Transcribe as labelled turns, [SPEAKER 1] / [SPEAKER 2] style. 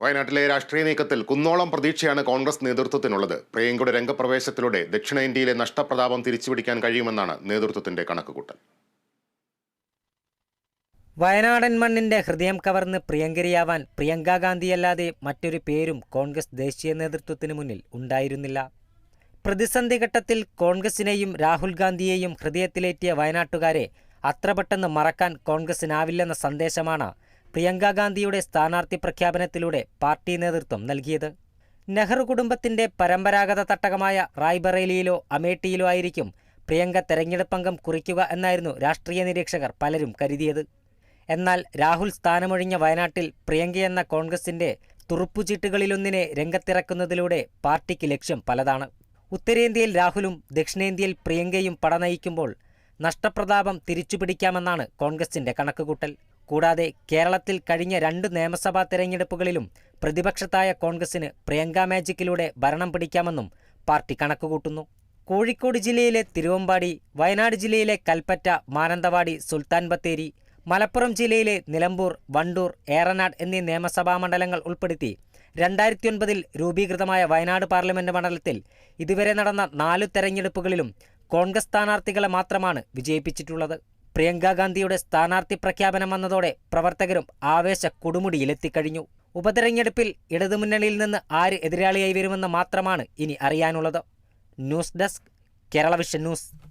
[SPEAKER 1] വയനാട്ടിലെ രാഷ്ട്രീയ നീക്കത്തിൽ കുന്നോളം പ്രതീക്ഷയാണ് കോൺഗ്രസ് നേതൃത്വത്തിനുള്ളത്. പ്രിയങ്കയുടെ രംഗപ്രവേശത്തിലൂടെ ദക്ഷിണേന്ത്യയിലെ നഷ്ടപ്രതാപം തിരിച്ചുപിടിക്കാൻ കഴിയുമെന്നാണ് നേതൃത്വത്തിന്റെ കണക്കുകൂട്ടൽ.
[SPEAKER 2] വയനാടൻ മണ്ണിന്റെ ഹൃദയം കവർന്ന് പ്രിയങ്കരിയാവാൻ പ്രിയങ്ക ഗാന്ധിയല്ലാതെ മറ്റൊരു പേരും കോൺഗ്രസ് ദേശീയ നേതൃത്വത്തിന് മുന്നിൽ ഉണ്ടായിരുന്നില്ല. പ്രതിസന്ധി ഘട്ടത്തിൽ കോൺഗ്രസിനെയും രാഹുൽ ഗാന്ധിയെയും ഹൃദയത്തിലേറ്റിയ വയനാട്ടുകാരെ അത്ര പെട്ടെന്ന് മറക്കാൻ കോൺഗ്രസിനാവില്ലെന്ന സന്ദേശമാണ് പ്രിയങ്ക ഗാന്ധിയുടെ സ്ഥാനാർത്ഥി പ്രഖ്യാപനത്തിലൂടെ പാർട്ടി നേതൃത്വം നൽകിയത്. നെഹ്റു കുടുംബത്തിന്റെ പരമ്പരാഗത തട്ടകമായ റായ്ബറേലിയിലോ അമേഠിയിലോ ആയിരിക്കും പ്രിയങ്ക തെരഞ്ഞെടുപ്പംഗം കുറിക്കുക എന്നായിരുന്നു രാഷ്ട്രീയ നിരീക്ഷകർ പലരും കരുതിയത്. എന്നാൽ രാഹുൽ സ്ഥാനമൊഴിഞ്ഞ വയനാട്ടിൽ പ്രിയങ്കയെന്ന കോൺഗ്രസിന്റെ തുറുപ്പുചീട്ടുകളിലൊന്നിനെ രംഗത്തിറക്കുന്നതിലൂടെ പാർട്ടിക്ക് ലക്ഷ്യം പലതാണ്. ഉത്തരേന്ത്യയിൽ രാഹുലും ദക്ഷിണേന്ത്യയിൽ പ്രിയങ്കയും പടനയിക്കുമ്പോൾ നഷ്ടപ്രതാപം തിരിച്ചുപിടിക്കാമെന്നാണ് കോൺഗ്രസിന്റെ കണക്കുകൂട്ടൽ. കൂടാതെ കേരളത്തിൽ കഴിഞ്ഞ രണ്ട് നിയമസഭാ തെരഞ്ഞെടുപ്പുകളിലും പ്രതിപക്ഷത്തായ കോൺഗ്രസിന് പ്രിയങ്ക മാജിക്കിലൂടെ ഭരണം പിടിക്കാമെന്നും പാർട്ടി കണക്കുകൂട്ടുന്നു. കോഴിക്കോട് ജില്ലയിലെ തിരുവമ്പാടി വയനാട് ജില്ലയിലെ കൽപ്പറ്റ മാനന്തവാടി സുൽത്താൻ ബത്തേരി മലപ്പുറം ജില്ലയിലെ നിലമ്പൂർ വണ്ടൂർ ഏറനാട് എന്നീ നിയമസഭാ മണ്ഡലങ്ങൾ ഉൾപ്പെടുത്തി രണ്ടായിരത്തി ഒൻപതിൽ രൂപീകൃതമായ വയനാട് പാർലമെന്റ് മണ്ഡലത്തിൽ ഇതുവരെ നടന്ന നാലു തെരഞ്ഞെടുപ്പുകളിലും കോൺഗ്രസ് സ്ഥാനാർത്ഥികളെ മാത്രമാണ് വിജയിപ്പിച്ചിട്ടുള്ളത്. പ്രിയങ്ക ഗാന്ധിയുടെ സ്ഥാനാർത്ഥി പ്രഖ്യാപനം വന്നതോടെ പ്രവർത്തകരും ആവേശ കൊടുമുടിയിലെത്തിക്കഴിഞ്ഞു. ഉപതെരഞ്ഞെടുപ്പിൽ ഇടതുമുന്നണിയിൽ നിന്ന് ആര് എതിരാളിയായി വരുമെന്ന് മാത്രമാണ് ഇനി അറിയാനുള്ളത്. News desk Kerala Vision News.